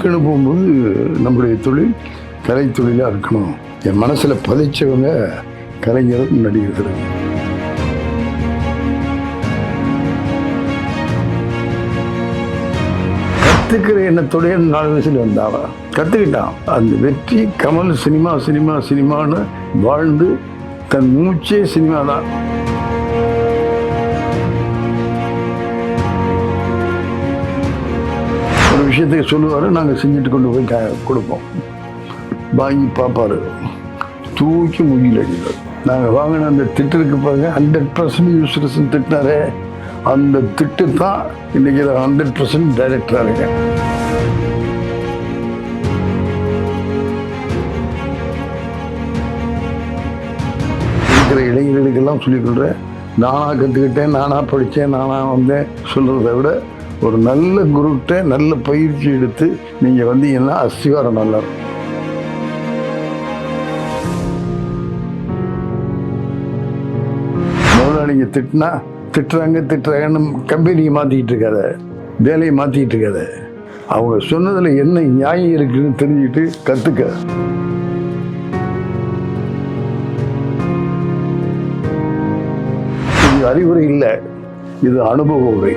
கற்றுக்கணும் போகும்போது நம்முடைய தொழில் கலை தொழிலாக இருக்கணும். என் மனசில் பதிச்சவங்க கலைஞரும் நடிகர்களும் கற்றுக்கிற எண்ணத்தோடைய நாலு வயசில் வந்தாவா கற்றுக்கிட்டான் அந்த வெற்றி கமல் சினிமா சினிமா சினிமான்னு வாழ்ந்து தன் மூச்சே சினிமா தான் விஷயத்தை சொல்லுவார் நாங்கள் செஞ்சுட்டு கொண்டு போய் க- கொடுப்போம். வாங்கி பார்ப்பாரு தூக்கி முகில் அடிப்பார். நாங்கள் வாங்கின அந்த திட்டுக்கு பாருங்க ஹண்ட்ரட் பர்சன்ட் யூஸ்லெஸ் திட்டினாரே அந்த திட்டு தான் இன்னைக்கு ஹண்ட்ரட் பர்சன்ட் டைரக்டராக இருக்கேன். இருக்கிற இளைஞர்களுக்கெல்லாம் சொல்லிக் கொடுறேன் நானாக கற்றுக்கிட்டேன் நானாக படித்தேன் நானாக வந்தேன் சொல்கிறத விட ஒரு நல்ல குருக்கிட்ட நல்ல பயிற்சி எடுத்து நீங்கள் வந்தீங்கன்னா அஸ்திவாரம் நல்லா இருக்கும். முதலாளிங்க திட்டினா திட்டுறாங்க திட்டுறாங்கன்னு கம்பெனியை மாற்றிக்கிட்டு இருக்காத. வேலையை மாற்றிக்கிட்டு இருக்காத. அவங்க சொன்னதில் என்ன நியாயம் இருக்குன்னு தெரிஞ்சுக்கிட்டு கற்றுக்க இது அறிவுரை இல்லை இது அனுபவ உரை.